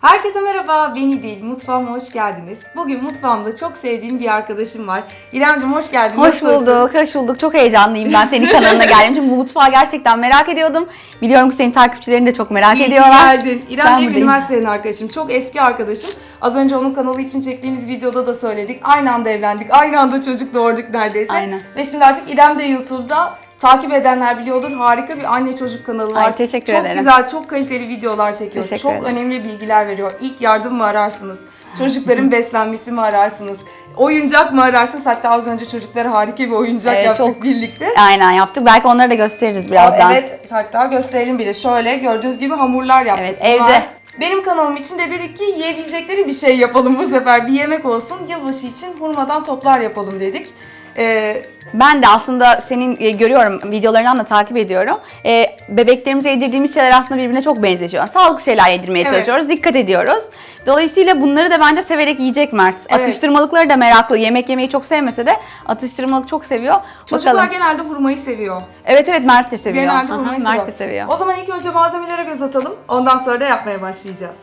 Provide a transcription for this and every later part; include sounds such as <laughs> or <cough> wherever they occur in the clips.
Herkese merhaba, beni değil, mutfağıma hoş geldiniz. Bugün mutfağımda çok sevdiğim bir arkadaşım var. İremciğim hoş geldin. Hoş nasılsın? bulduk, hoş bulduk. Çok heyecanlıyım ben senin kanalına geldim. Çünkü bu mutfağı gerçekten merak ediyordum. Biliyorum ki senin takipçilerin de çok merak İyi ki ediyorlar. geldin. İrem Ben benim buradayım. üniversiteden arkadaşım. Çok eski arkadaşım. Az önce onun kanalı için çektiğimiz videoda da söyledik. Aynı anda evlendik. Aynı anda çocuk doğurduk neredeyse. Aynen. Ve şimdi artık İrem de YouTube'da takip edenler biliyordur. Harika bir anne çocuk kanalı var. Ay, teşekkür çok ederim. güzel, çok kaliteli videolar çekiyor. Teşekkür çok ederim. önemli bilgiler veriyor. İlk yardım mı ararsınız? Çocukların <laughs> beslenmesi mi ararsınız? Oyuncak mı ararsınız? Hatta az önce çocuklara harika bir oyuncak Evet, yaptık çok- birlikte. Aynen yaptık. Belki onları da gösteririz birazdan. Evet hatta gösterelim bile. Şöyle gördüğünüz gibi hamurlar yaptık. Evet, evde. Bunlar Benim kanalım için de dedik ki yiyebilecekleri bir şey yapalım bu sefer. Bir yemek olsun. Yılbaşı için hurmadan toplar yapalım dedik. Ee, Ben de aslında senin e, görüyorum videolarından da takip ediyorum. E, bebeklerimize yedirdiğimiz şeyler aslında birbirine çok benzeşiyor. Sağlıklı şeyler yedirmeye Evet. çalışıyoruz. Dikkat ediyoruz. Dolayısıyla bunları da bence severek yiyecek Mert. Evet. Atıştırmalıkları da meraklı. Yemek yemeyi çok sevmese de atıştırmalık çok seviyor. çocuklar Bakalım. genelde hurmayı seviyor. Evet evet Mert de seviyor. Genelde Aha, hurmayı Mert de seviyor. O zaman ilk önce malzemelere göz atalım. Ondan sonra da yapmaya başlayacağız.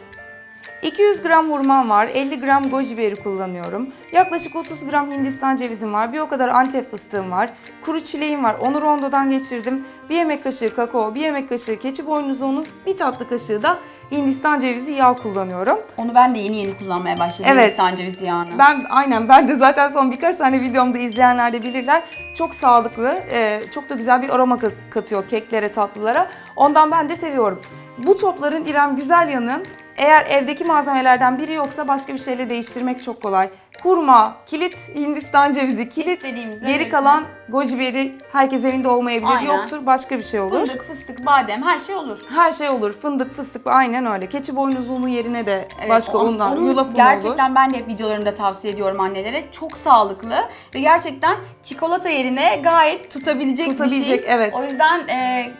200 gram hurmam var, 50 gram goji biberi kullanıyorum. Yaklaşık 30 gram hindistan cevizim var, bir o kadar antep fıstığım var. Kuru çileğim var, onu rondodan geçirdim. Bir yemek kaşığı kakao, bir yemek kaşığı keçi boynuzu unu, bir tatlı kaşığı da hindistan cevizi yağ kullanıyorum. Onu ben de yeni yeni kullanmaya başladım. Evet. Hindistan cevizi yağını. Ben aynen ben de zaten son birkaç tane videomda izleyenler de bilirler. Çok sağlıklı, e, çok da güzel bir aroma kat- katıyor keklere, tatlılara. Ondan ben de seviyorum. Bu topların İrem güzel yanı eğer evdeki malzemelerden biri yoksa başka bir şeyle değiştirmek çok kolay. Hurma, kilit, Hindistan cevizi, kilit, İstediğimizi geri kalan goji beri herkes evinde olmayabilir. Aynen. Yoktur başka bir şey olur. Fındık, fıstık, badem her şey olur. Her şey olur. Fındık, fıstık aynen öyle. Keçi boynuzu unu yerine de Evet, başka on- onun yulaf unu olur. Gerçekten ben de hep videolarımda tavsiye ediyorum annelere. Çok sağlıklı ve gerçekten çikolata yerine gayet tutabilecek, bir şey. evet. O yüzden e,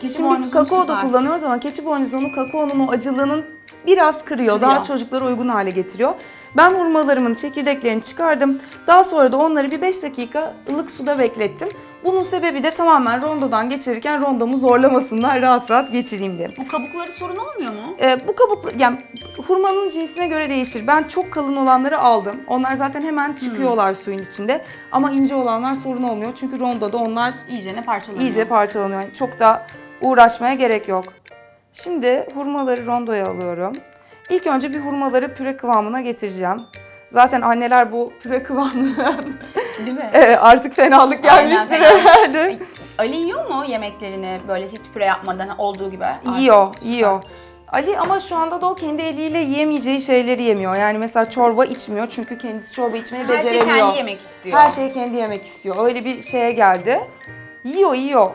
keçi Şimdi biz boynuzu kakao da süper. kullanıyoruz ama keçi boynuzunu kakaonun o acılığının biraz kırıyor. Daha Kırıyor. çocuklara uygun hale getiriyor. Ben hurmalarımın çekirdeklerini çıkardım. Daha sonra da onları bir 5 dakika ılık suda beklettim. Bunun sebebi de tamamen rondodan geçirirken rondomu zorlamasınlar rahat rahat geçireyim diye. Bu kabukları sorun olmuyor mu? Ee, bu kabuklu, yani hurmanın cinsine göre değişir. Ben çok kalın olanları aldım. Onlar zaten hemen çıkıyorlar suyun içinde. Ama ince olanlar sorun olmuyor. Çünkü rondoda onlar İyice ne parçalanıyor. iyice parçalanıyor. Çok da uğraşmaya gerek yok. Şimdi hurmaları rondoya alıyorum. İlk önce bir hurmaları püre kıvamına getireceğim. Zaten anneler bu püre kıvamına <laughs> Değil mi? <laughs> Artık fenalık Aynen, gelmiştir fenalık. herhalde. Ali yiyor mu yemeklerini böyle hiç püre yapmadan olduğu gibi? Yiyor, yiyor. Ali ama şu anda da o kendi eliyle yiyemeyeceği şeyleri yemiyor. Yani mesela çorba içmiyor çünkü kendisi çorba içmeyi Her şeyi beceremiyor. kendi yemek istiyor. Her şeyi kendi yemek istiyor. Öyle bir şeye geldi. Yiyor, yiyor.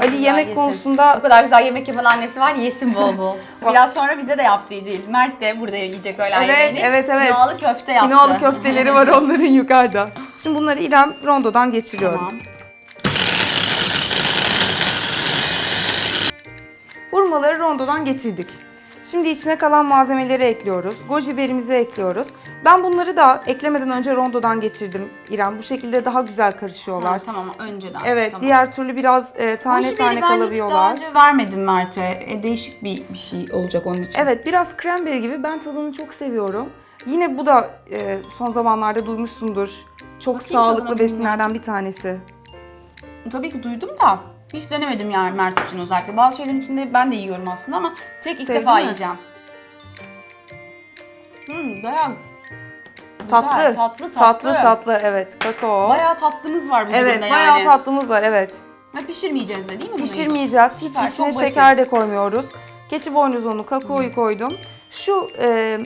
Ali yemek yesin. konusunda Bu kadar güzel yemek yapan annesi var yesin bol bol. <laughs> Biraz sonra bize de yaptığı değil. Mert de burada yiyecek öğlen Evet, yemeğini. evet, evet. Kinoalı köfte yaptı. Kinoalı köfteleri var <laughs> onların yukarıda. Şimdi bunları İrem rondodan geçiriyorum. Tamam. Hurmaları rondodan geçirdik. Şimdi içine kalan malzemeleri ekliyoruz. Goji biberimizi ekliyoruz. Ben bunları da eklemeden önce rondodan geçirdim İrem. Bu şekilde daha güzel karışıyorlar. Ha, tamam önceden. Evet, tamam. diğer türlü biraz e, tane Hoş tane biberi ben hiç daha kalabiliyorlar. önce vermedim Mert'e. E, değişik bir, bir şey olacak onun için. Evet, biraz cranberry gibi. Ben tadını çok seviyorum. Yine bu da e, son zamanlarda duymuşsundur. Çok Bakayım sağlıklı besinlerden bir tanesi. Tabii ki duydum da hiç denemedim yani Mert için özellikle. Bazı şeylerin içinde ben de yiyorum aslında ama tek ilk Sevdin defa mi? yiyeceğim. Hmm, bayağı güzel, Tatlı. tatlı, tatlı. Tatlı tatlı evet. Kakao. Bayağı tatlımız var bu evet, üründe bayağı yani. tatlımız var evet. Ve pişirmeyeceğiz de değil mi bunu hiç? Pişirmeyeceğiz. Hiç Süper, içine basit. şeker de koymuyoruz. Keçi boynuzunu, kakaoyu koydum. Şu e,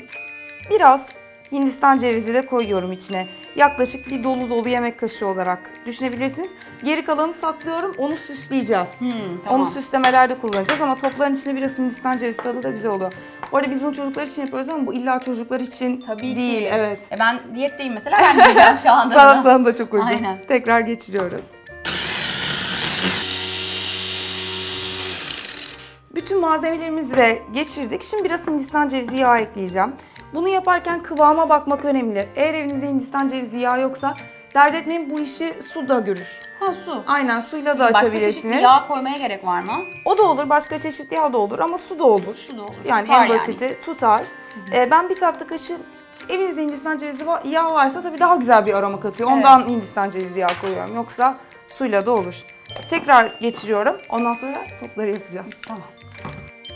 biraz Hindistan cevizi de koyuyorum içine. Yaklaşık bir dolu dolu yemek kaşığı olarak düşünebilirsiniz. Geri kalanı saklıyorum. Onu süsleyeceğiz. Hmm, tamam. Onu süslemelerde kullanacağız ama topların içine biraz Hindistan cevizi tadı da güzel oluyor. Bu arada biz bunu çocuklar için yapıyoruz ama bu illa çocuklar için Tabii değil. ki. Evet. E ben diyetteyim mesela ben yiyeceğim şu anda. <laughs> Sana, sana da çok uygun. Aynen. Tekrar geçiriyoruz. Bütün malzemelerimizi de geçirdik. Şimdi biraz Hindistan cevizi yağı ekleyeceğim. Bunu yaparken kıvama bakmak önemli. Eğer evinizde Hindistan cevizi yağı yoksa Dert etmeyin bu işi su da görür. Ha su. Aynen suyla da Başka çeşitli açabilirsiniz. yağ koymaya gerek var mı? O da olur, başka çeşitli yağ da olur ama su da olur. Su da olur. Yani Tutar en basiti tutar. Ee, ben bir tatlı kaşığı evinizde Hindistan cevizi va- yağ varsa tabii daha güzel bir aroma katıyor. Evet. Ondan Hindistan cevizi yağı koyuyorum. Yoksa suyla da olur. Tekrar geçiriyorum. Ondan sonra topları yapacağız. Tamam.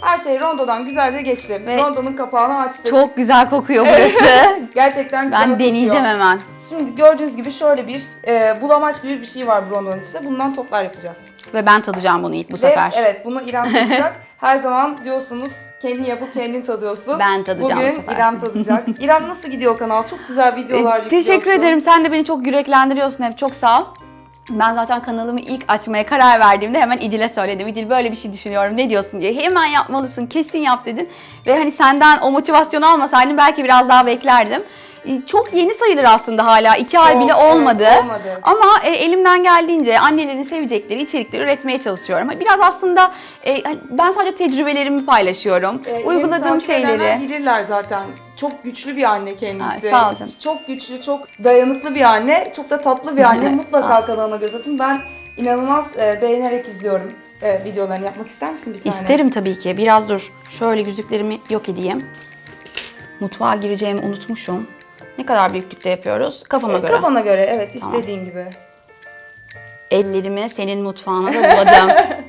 Her şey rondodan güzelce geçti. Ve- Rondonun kapağını açtık. Çok güzel kokuyor burası. <laughs> Gerçekten güzel ben kokuyor. deneyeceğim hemen. Şimdi gördüğünüz gibi şöyle bir e, bulamaç gibi bir şey var bu rondonun içinde. Bundan toplar yapacağız. Ve ben tadacağım bunu ilk bu Ve sefer. evet bunu İrem <laughs> tadacak. Her zaman diyorsunuz kendin yapıp kendin tadıyorsun. Ben tadacağım bu Bugün sefer. İrem tadacak. <laughs> İrem nasıl gidiyor kanal? Çok güzel videolar E, yüklüyorsun. Teşekkür ederim. Sen de beni çok yüreklendiriyorsun hep. Çok sağ ol. Ben zaten kanalımı ilk açmaya karar verdiğimde hemen İdil'e söyledim. İdil böyle bir şey düşünüyorum ne diyorsun diye. Hemen yapmalısın kesin yap dedin. Ve hani senden o motivasyonu almasaydım belki biraz daha beklerdim. E, Çok yeni sayılır aslında hala. iki ay bile evet, olmadı. olmadı. Ama e, elimden geldiğince annelerin sevecekleri içerikleri üretmeye çalışıyorum. Biraz aslında e, hani ben sadece tecrübelerimi paylaşıyorum. Ee, Uyguladığım şeyleri. bilirler zaten. Çok güçlü bir anne kendisi. Ay, sağ ol canım. Çok güçlü, çok dayanıklı bir anne. Çok da tatlı bir anne. Mutlaka kanalına göz atın. Ben inanılmaz e, beğenerek izliyorum e, videolarını. Yapmak ister misin bir tane? İsterim tabii ki. Biraz dur. Şöyle yüzüklerimi yok edeyim. Mutfağa gireceğimi unutmuşum. Ne kadar büyüklükte yapıyoruz? Kafama E, göre. Kafana göre evet istediğin gibi. Ellerimi senin mutfağına da buladım. <laughs>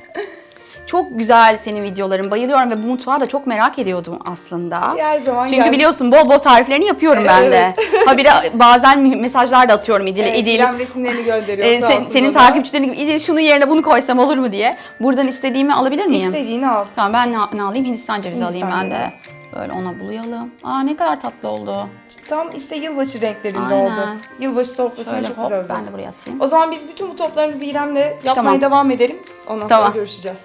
çok güzel senin videoların. Bayılıyorum ve bu mutfağı da çok merak ediyordum aslında. Her zaman Çünkü gel. biliyorsun bol bol tariflerini yapıyorum ben de. <laughs> Habire bazen mesajlar da atıyorum İdil'e. Evet, İdil, İrem resimlerini gönderiyor e, sağ sen- senin takipçilerin gibi İdil şunu yerine bunu koysam olur mu diye. Buradan istediğimi alabilir miyim? İstediğini al. Tamam ben ne, ne alayım? Hindistan cevizi Hindistan alayım ben de. Böyle ona bulayalım. Aa ne kadar tatlı oldu. Tam işte yılbaşı renklerinde Aynen. oldu. Yılbaşı sofrasına Şöyle çok hop güzel olacak. ben de buraya atayım. O zaman biz bütün bu toplarımızı İrem'le yapmaya Tamam. devam edelim. Ondan Tamam. sonra görüşeceğiz.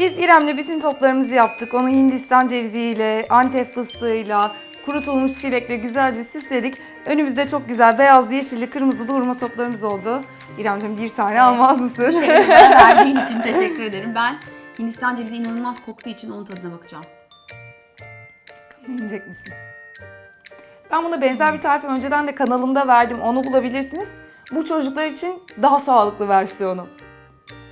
Biz İrem'le bütün toplarımızı yaptık. Onu Hindistan ceviziyle, Antep fıstığıyla, kurutulmuş çilekle güzelce süsledik. Önümüzde çok güzel beyazlı, yeşilli, kırmızılı hurma toplarımız oldu. İremciğim bir tane almaz mısın? Şey, bana <laughs> verdiğin için teşekkür ederim. Ben Hindistan cevizi inanılmaz koktuğu için onun tadına bakacağım. Yiyecek misin? Ben buna benzer bir tarifi önceden de kanalımda verdim. Onu bulabilirsiniz. Bu çocuklar için daha sağlıklı versiyonu.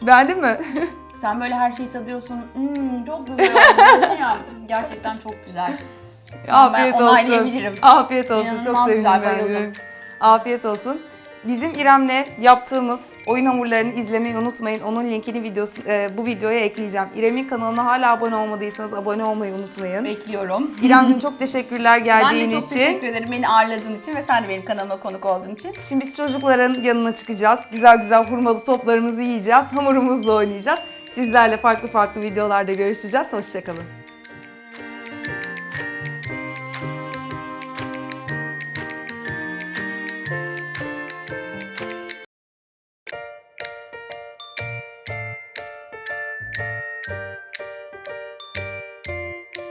Beğendin mi? <laughs> Sen böyle her şeyi tadıyorsun. Hmm, çok güzel oldu. ya. Gerçekten çok güzel. Afiyet ben olsun. Afiyet olsun. İnanılmaz Çok sevindim güzel, ben de. Afiyet olsun. Bizim İrem'le yaptığımız oyun hamurlarını izlemeyi unutmayın. Onun linkini videosu, e, bu videoya ekleyeceğim. İrem'in kanalına hala abone olmadıysanız abone olmayı unutmayın. Bekliyorum. İrem'cim çok teşekkürler Ben geldiğin de çok için. teşekkür ederim beni ağırladığın için ve sen de benim kanalıma konuk olduğun için. Şimdi biz çocukların yanına çıkacağız. Güzel güzel hurmalı toplarımızı yiyeceğiz. Hamurumuzla oynayacağız. Sizlerle farklı farklı videolarda görüşeceğiz. Hoşçakalın.